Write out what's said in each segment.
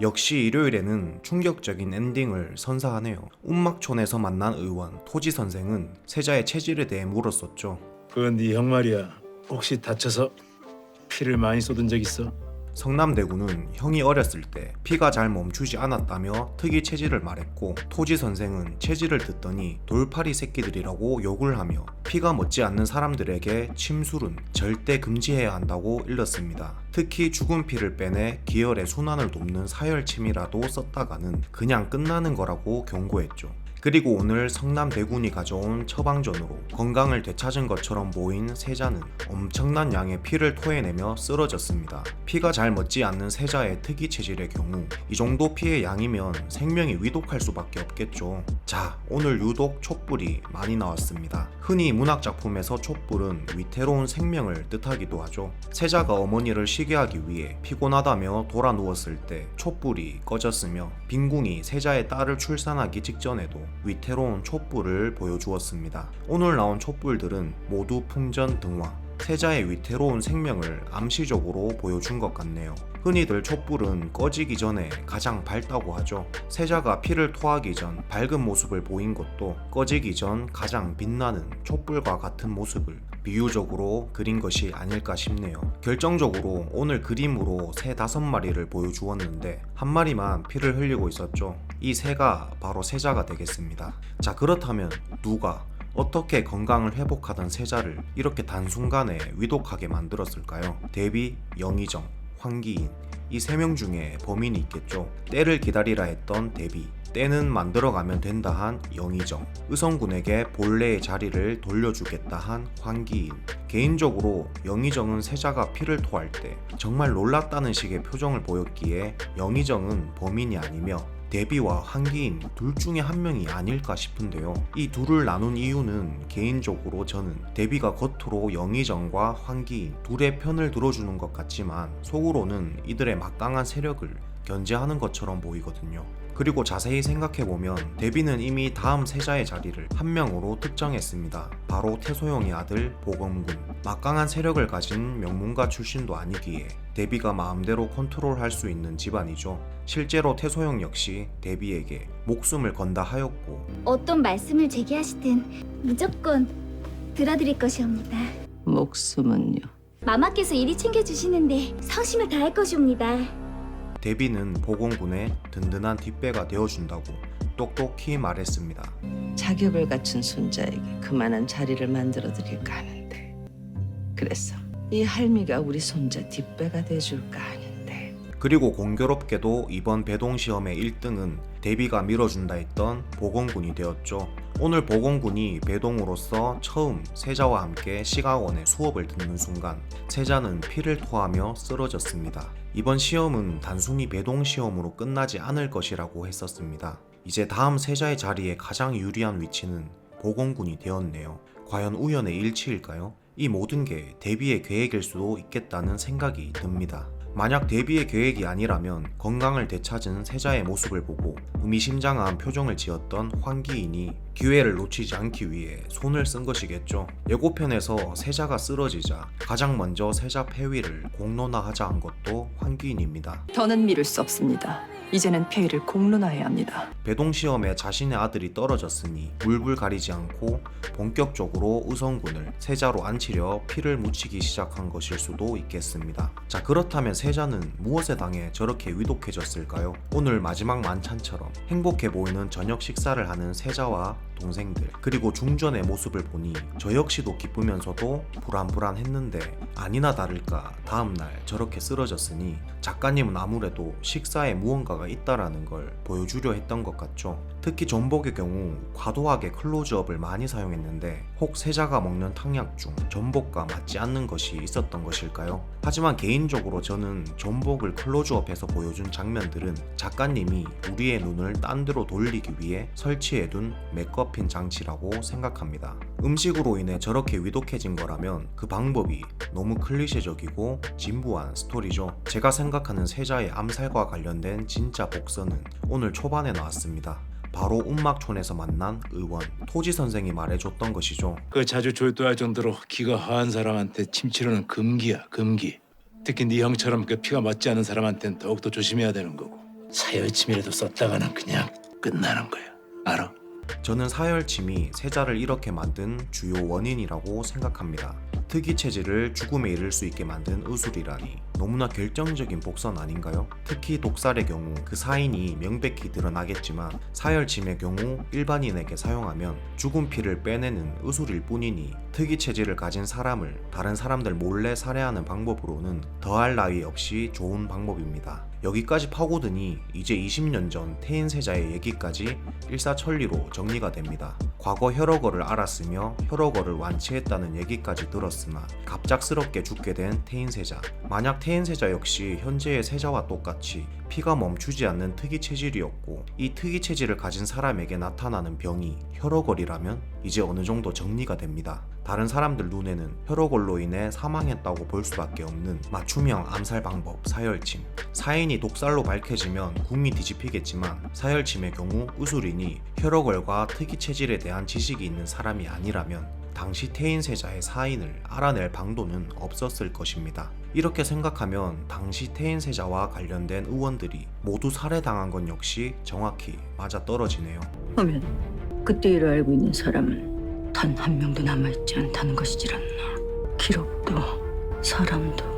역시 일요일에는 충격적인 엔딩을 선사하네요. 운막촌에서 만난 의원 토지 선생은 세자의 체질에 대해 물었었죠. 그건 네 형 말이야. 혹시 다쳐서 피를 많이 쏟은 적 있어? 성남대구는 형이 어렸을 때 피가 잘 멈추지 않았다며 특이 체질을 말했고 토지 선생은 체질을 듣더니 돌팔이 새끼들이라고 욕을 하며 피가 멎지 않는 사람들에게 침술은 절대 금지해야 한다고 일렀습니다. 특히 죽은 피를 빼내 기혈의 순환을 돕는 사혈침이라도 썼다가는 그냥 끝나는 거라고 경고했죠. 그리고 오늘 성남 대군이 가져온 처방전으로 건강을 되찾은 것처럼 보인 세자는 엄청난 양의 피를 토해내며 쓰러졌습니다. 피가 잘 멎지 않는 세자의 특이 체질의 경우 이 정도 피의 양이면 생명이 위독할 수밖에 없겠죠. 자, 오늘 유독 촛불이 많이 나왔습니다. 흔히 문학 작품에서 촛불은 위태로운 생명을 뜻하기도 하죠. 세자가 어머니를 쉬게 하기 위해 피곤하다며 돌아 누웠을 때 촛불이 꺼졌으며 빈궁이 세자의 딸을 출산하기 직전에도 위태로운 촛불을 보여주었습니다. 오늘 나온 촛불들은 모두 풍전 등화, 세자의 위태로운 생명을 암시적으로 보여준 것 같네요. 흔히들 촛불은 꺼지기 전에 가장 밝다고 하죠. 세자가 피를 토하기 전 밝은 모습을 보인 것도 꺼지기 전 가장 빛나는 촛불과 같은 모습을 비유적으로 그린 것이 아닐까 싶네요. 결정적으로 오늘 그림으로 새 다섯 마리를 보여주었는데 한 마리만 피를 흘리고 있었죠. 이 새가 바로 세자가 되겠습니다. 자 그렇다면 누가 어떻게 건강을 회복하던 세자를 이렇게 단순간에 위독하게 만들었을까요? 데비, 영의정, 황기인 이 세 명 중에 범인이 있겠죠. 때를 기다리라 했던 데비, 때는 만들어가면 된다 한 영의정, 의성군에게 본래의 자리를 돌려주겠다 한 황기인. 개인적으로 영의정은 세자가 피를 토할 때 정말 놀랐다는 식의 표정을 보였기에 영의정은 범인이 아니며 데비와 한기인 둘 중에 한 명이 아닐까 싶은데요. 이 둘을 나눈 이유는 개인적으로 저는 데비가 겉으로 영의정과 황기인 둘의 편을 들어주는 것 같지만 속으로는 이들의 막강한 세력을 견제하는 것처럼 보이거든요. 그리고 자세히 생각해보면 데비는 이미 다음 세자의 자리를 한 명으로 특정했습니다. 바로 태소영의 아들 보검군. 막강한 세력을 가진 명문가 출신도 아니기에 데비가 마음대로 컨트롤할 수 있는 집안이죠. 실제로 태소영 역시 데비에게 목숨을 건다 하였고 어떤 말씀을 제기하시든 무조건 들어드릴 것이옵니다. 목숨은요. 마마께서 이리 챙겨주시는데 성심을 다할 것이옵니다. 데비는 보검군의 든든한 뒷배가 되어준다고 똑똑히 말했습니다. 자격을 갖춘 손자에게 그만한 자리를 만들어 드릴까 하는데. 그래서 이 할미가 우리 손자 뒷배가 돼줄까 하는데. 그리고 공교롭게도 이번 배동 시험의 1등은 데비가 밀어준다 했던 보건군이 되었죠. 오늘 보건군이 배동으로서 처음 세자와 함께 시가원의 수업을 듣는 순간 세자는 피를 토하며 쓰러졌습니다. 이번 시험은 단순히 배동 시험으로 끝나지 않을 것이라고 했었습니다. 이제 다음 세자의 자리에 가장 유리한 위치는 보건군이 되었네요. 과연 우연의 일치일까요? 이 모든 게 데비의 계획일 수도 있겠다는 생각이 듭니다. 만약 데비의 계획이 아니라면 건강을 되찾은 세자의 모습을 보고 의미심장한 표정을 지었던 황기인이 기회를 놓치지 않기 위해 손을 쓴 것이겠죠. 예고편에서 세자가 쓰러지자 가장 먼저 세자 폐위를 공론화하자 한 것도 황기인입니다. 더는 미룰 수 없습니다. 이제는 폐위를 공론화해야 합니다. 배동 시험에 자신의 아들이 떨어졌으니 물불 가리지 않고 본격적으로 의성군을 세자로 앉히려 피를 묻히기 시작한 것일 수도 있겠습니다. 자 그렇다면 세자는 무엇에 당해 저렇게 위독해졌을까요? 오늘 마지막 만찬처럼 행복해 보이는 저녁 식사를 하는 세자와 동생들 그리고 중전의 모습을 보니 저 역시도 기쁘면서도 불안불안했는데 아니나 다를까 다음날 저렇게 쓰러졌으니 작가님은 아무래도 식사에 무언가가 있다라는 걸 보여주려 했던 것 같죠. 특히 전복의 경우 과도하게 클로즈업을 많이 사용했는데 혹 세자가 먹는 탕약 중 전복과 맞지 않는 것이 있었던 것일까요? 하지만 개인적으로 저는 전복을 클로즈업해서 보여준 장면들은 작가님이 우리의 눈을 딴 데로 돌리기 위해 설치해둔 메커핀 장치라고 생각합니다. 음식으로 인해 저렇게 위독해진 거라면 그 방법이 너무 클리셰적이고 진부한 스토리죠. 제가 생각하는 세자의 암살과 관련된 진짜 복선은 오늘 초반에 나왔습니다. 바로 운막촌에서 만난 의원 토지 선생이 말해줬던 것이죠. 그 자주 졸도할 정도로 기가 허한 사람한테 침 치료는 금기야 금기. 특히 네 형처럼 그 피가 맞지 않은 사람한테는 더욱더 조심해야 되는 거고. 사열침이라도 썼다가는 그냥 끝나는 거야. 알아? 저는 사열침이 세자를 이렇게 만든 주요 원인이라고 생각합니다. 특이 체질을 죽음에 이를 수 있게 만든 의술이라니 너무나 결정적인 복선 아닌가요? 특히 독살의 경우 그 사인이 명백히 드러나겠지만 사열침의 경우 일반인에게 사용하면 죽은 피를 빼내는 의술일 뿐이니 특이 체질을 가진 사람을 다른 사람들 몰래 살해하는 방법으로는 더할 나위 없이 좋은 방법입니다. 여기까지 파고드니 이제 20년 전 태인세자의 얘기까지 일사천리로 정리가 됩니다. 과거 혈어거를 알았으며 혈어거를 완치했다는 얘기까지 들었으나 갑작스럽게 죽게 된 태인세자. 만약 태인세자 역시 현재의 세자와 똑같이 피가 멈추지 않는 특이 체질이었고 이 특이 체질을 가진 사람에게 나타나는 병이 혈어걸이라면 이제 어느 정도 정리가 됩니다. 다른 사람들 눈에는 혈어걸로 인해 사망했다고 볼 수밖에 없는 맞춤형 암살 방법 사열침. 사인이 독살로 밝혀지면 궁이 뒤집히겠지만 사열침의 경우 의술인이 혈어걸과 특이 체질에 대한 지식이 있는 사람이 아니라면 당시 태인세자의 사인을 알아낼 방도는 없었을 것입니다. 이렇게 생각하면 당시 태인세자와 관련된 의원들이 모두 살해당한 건 역시 정확히 맞아 떨어지네요. 하면 그때 일을 알고 있는 사람은 단 한 명도 남아있지 않다는 것이질 않나. 기록도 사람도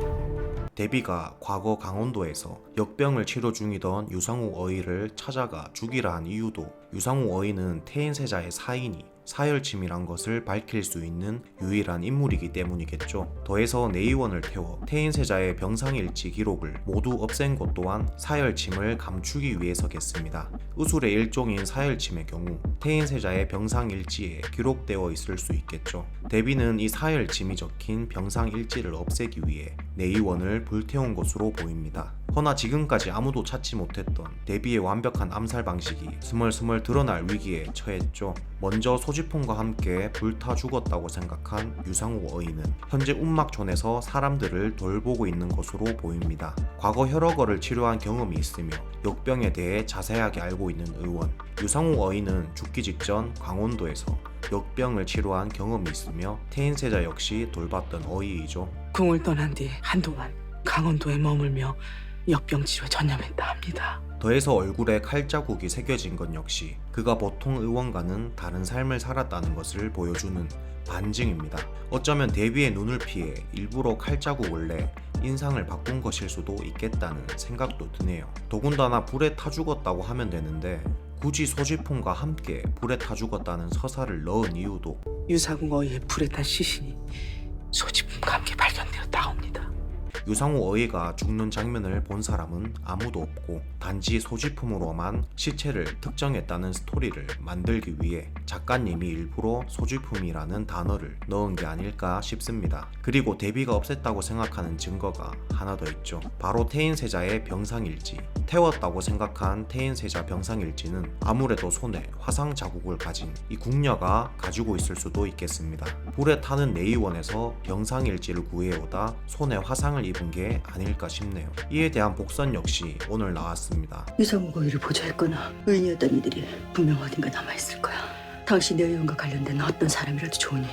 데비가 과거 강원도에서 역병을 치료 중이던 유상우 어이를 찾아가 죽이라 한 이유도 유상우 어이는 태인세자의 사인이 사열침이란 것을 밝힐 수 있는 유일한 인물이기 때문이겠죠. 더해서 내의원을 태워 태인세자의 병상일지 기록을 모두 없앤 것 또한 사열침을 감추기 위해서겠습니다. 의술의 일종인 사열침의 경우 태인세자의 병상일지에 기록되어 있을 수 있겠죠. 데비는 이 사열침이 적힌 병상일지를 없애기 위해 내의원을 불태운 것으로 보입니다. 허나 지금까지 아무도 찾지 못했던 데비의 완벽한 암살 방식이 스멀스멀 드러날 위기에 처했죠. 먼저 소지품과 함께 불타 죽었다고 생각한 유상우 어이는 현재 운막촌에서 사람들을 돌보고 있는 것으로 보입니다. 과거 혈어거를 치료한 경험이 있으며 역병에 대해 자세하게 알고 있는 의원. 유상우 어이는 죽기 직전 강원도에서 역병을 치료한 경험이 있으며 태인세자 역시 돌봤던 어이이죠. 궁을 떠난 뒤 한동안 강원도에 머물며 역병 치료에 전념했다 합니다. 더해서 얼굴에 칼자국이 새겨진 건 역시 그가 보통 의원과는 다른 삶을 살았다는 것을 보여주는 반증입니다. 어쩌면 데뷔의 눈을 피해 일부러 칼자국을 내 인상을 바꾼 것일 수도 있겠다는 생각도 드네요. 더군다나 불에 타 죽었다고 하면 되는데 굳이 소지품과 함께 불에 타 죽었다는 서사를 넣은 이유도 유사궁 어이의 불에 탄 시신이 소지품과 함께 발견되었다 합니다. 유상우 어이가 죽는 장면을 본 사람은 아무도 없고 단지 소지품으로만 시체를 특정했다는 스토리를 만들기 위해 작가님이 일부러 소지품이라는 단어를 넣은 게 아닐까 싶습니다. 그리고 데비가 없앴다고 생각하는 증거가 하나 더 있죠. 바로 태인세자의 병상일지. 태웠다고 생각한 태인세자 병상일지는 아무래도 손에 화상 자국을 가진 이 궁녀가 가지고 있을 수도 있겠습니다. 불에 타는 내의원에서 병상일지를 구해오다 손에 화상을 입은 게 아닐까 싶네요. 이에 대한 복선 역시 오늘 나왔습니다. 유성우 고의를 보조했거나 의인이었던 이들이 분명 어딘가 남아있을 거야. 당신 내 의원과 관련된 어떤 사람이라도 좋으니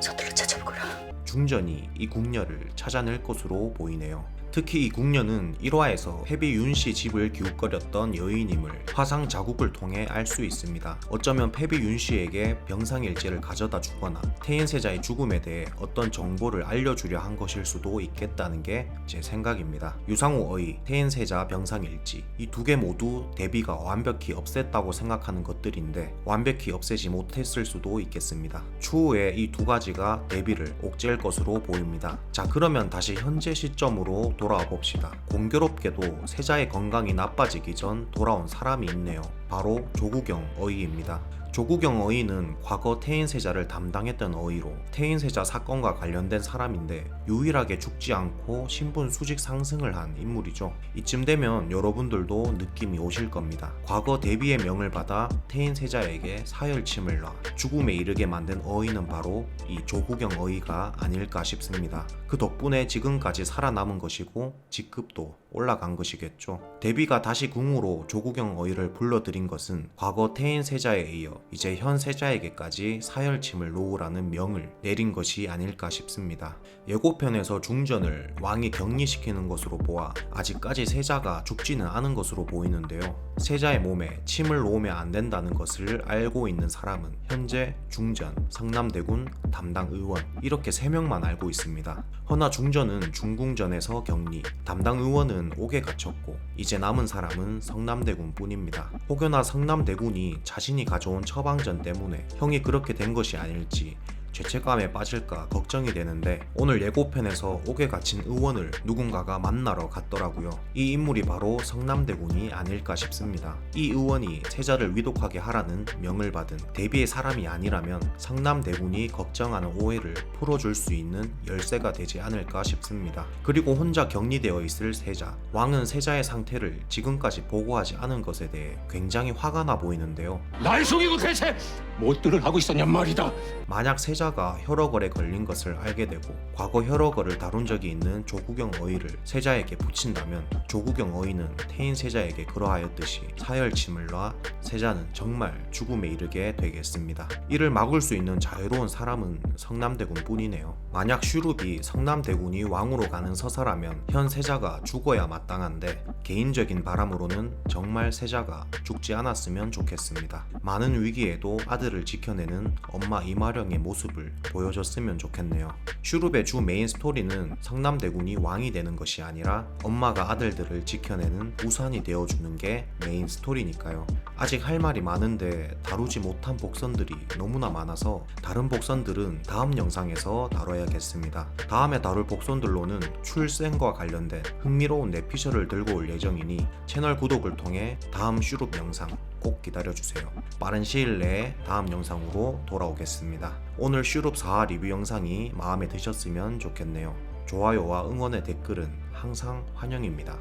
서둘러 찾아보거라. 중전이 이 궁녀를 찾아낼 것으로 보이네요. 특히 이 궁녀는 1화에서 패비 윤씨 집을 기웃거렸던 여인임을 화상 자국을 통해 알 수 있습니다. 어쩌면 패비 윤씨에게 병상일지를 가져다 주거나 태인세자의 죽음에 대해 어떤 정보를 알려주려 한 것일 수도 있겠다는 게 제 생각입니다. 유상우 어이, 태인세자 병상일지 이 두 개 모두 데비가 완벽히 없앴다고 생각하는 것들인데 완벽히 없애지 못했을 수도 있겠습니다. 추후에 이 두 가지가 데비를 옥죄일 것으로 보입니다. 자 그러면 다시 현재 시점으로 돌아와 봅시다. 공교롭게도 세자의 건강이 나빠지기 전 돌아온 사람이 있네요. 바로 조구경 어이입니다. 조구경 어이는 과거 태인세자를 담당했던 어이로 태인세자 사건과 관련된 사람인데 유일하게 죽지 않고 신분 수직 상승을 한 인물이죠. 이쯤 되면 여러분들도 느낌이 오실 겁니다. 과거 데비의 명을 받아 태인세자에게 사열침을 놔 죽음에 이르게 만든 어이는 바로 이 조구경 어이가 아닐까 싶습니다. 그 덕분에 지금까지 살아남은 것이고 직급도 올라간 것이겠죠. 데비가 다시 궁으로 조구경 어이를 불러들인 것은 과거 태인세자에 이어 이제 현 세자에게까지 사열침을 놓으라는 명을 내린 것이 아닐까 싶습니다. 예고편에서 중전을 왕이 격리시키는 것으로 보아 아직까지 세자가 죽지는 않은 것으로 보이는데요. 세자의 몸에 침을 놓으면 안 된다는 것을 알고 있는 사람은 현재 중전, 성남대군 담당 의원 이렇게 세 명만 알고 있습니다. 허나 중전은 중궁전에서 격리, 담당 의원은 옥에 갇혔고 이제 남은 사람은 성남대군 뿐입니다. 혹여나 성남대군이 자신이 가져온 처방전 때문에 형이 그렇게 된 것이 아닐지 죄책감에 빠질까 걱정이 되는데 오늘 예고편에서 옥에 갇힌 의원을 누군가가 만나러 갔더라고요. 이 인물이 바로 성남대군이 아닐까 싶습니다. 이 의원이 세자를 위독하게 하라는 명을 받은 대비의 사람이 아니라면 성남대군이 걱정하는 오해를 풀어줄 수 있는 열쇠가 되지 않을까 싶습니다. 그리고 혼자 격리되어 있을 세자. 왕은 세자의 상태를 지금까지 보고하지 않은 것에 대해 굉장히 화가 나 보이는데요. 날 속이고 대체 못들을 하고 있었냔 말이다. 만약 세자가 혈어걸에 걸린 것을 알게 되고 과거 혈어걸을 다룬 적이 있는 조구경 어의를 세자에게 붙인다면 조구경 어의는 태인 세자에게 그러하였듯이 사열침을 놔 세자는 정말 죽음에 이르게 되겠습니다. 이를 막을 수 있는 자유로운 사람은 성남대군 뿐이네요. 만약 슈룹이 성남대군이 왕으로 가는 서사라면 현 세자가 죽어야 마땅한데 개인적인 바람으로는 정말 세자가 죽지 않았으면 좋겠습니다. 많은 위기에도 아들 을 지켜내는 엄마 이마령의 모습을 보여줬으면 좋겠네요. 슈룹의 주 메인 스토리는 성남대군이 왕이 되는 것이 아니라 엄마가 아들들을 지켜내는 우산이 되어주는 게 메인 스토리니까요. 아직 할 말이 많은데 다루지 못한 복선들이 너무나 많아서 다른 복선들은 다음 영상에서 다뤄야겠습니다. 다음에 다룰 복선들로는 출생과 관련된 흥미로운 내피셜을 들고 올 예정이니 채널 구독을 통해 다음 슈룹 영상 꼭 기다려주세요. 빠른 시일 내에 다음 영상으로 돌아오겠습니다. 오늘 슈룹 4화 리뷰 영상이 마음에 드셨으면 좋겠네요. 좋아요와 응원의 댓글은 항상 환영입니다.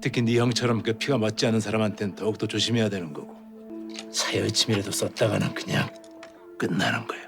특히 네 형처럼 그 피가 맞지 않은 사람한테는 더욱더 조심해야 되는 거고 사열침이라도 썼다가는 그냥 끝나는 거야.